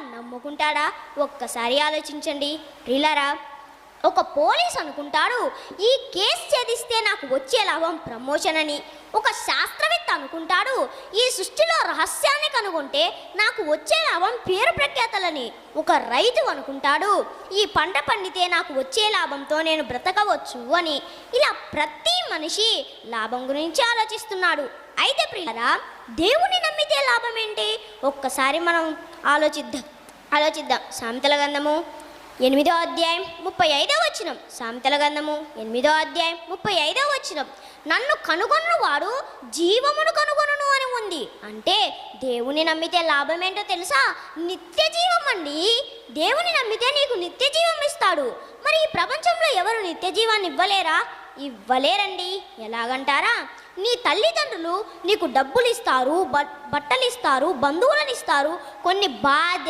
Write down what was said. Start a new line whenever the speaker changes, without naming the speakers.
నమ్ముకుంటాడా? ఒక్కసారి ఆలోచించండి. ప్రిలరా ఒక పోలీస్ అనుకుంటాడు. ఈ కేసు ఛేదిస్తే నాకు వచ్చే లాభం ప్రమోషన్ అని. ఒక శాస్త్రవేత్త అనుకుంటాడు. ఈ సృష్టిలో రహస్యాన్ని కనుగొంటే నాకు వచ్చే లాభం పేరు ప్రఖ్యాతలని ఒక రైతు అనుకుంటాడు. ఈ పంట పండితే నాకు వచ్చే లాభంతో నేను బ్రతకవచ్చు అని ఇలా ప్రతి మనిషి లాభం గురించి ఆలోచిస్తున్నాడు. అయితే ప్రియరా దేవుని నమ్మితే లాభం ఏంటి ఒక్కసారి మనం ఆలోచిద్దాం ఆలోచిద్దాం. సామెతల గంధము ఎనిమిదో అధ్యాయం ముప్పై ఐదో వచనం. సామెతల గంధము ఎనిమిదో అధ్యాయం ముప్పై ఐదో వచనం. నన్ను కనుగొన్న వాడు జీవమును కనుగొనును అని ఉంది. అంటే దేవుని నమ్మితే లాభం ఏంటో తెలుసా? నిత్య జీవం అండి. దేవుని నమ్మితే నీకు నిత్య జీవం ఇస్తాడు. మరి ఈ ప్రపంచంలో ఎవరు నిత్య జీవాన్ని ఇవ్వలేరా? ఇవ్వలేరండి. ఎలాగంటారా? నీ తల్లిదండ్రులు నీకు డబ్బులు ఇస్తారు బట్- బట్టలు ఇస్తారు బంధువులను ఇస్తారు కొన్ని బాధ్య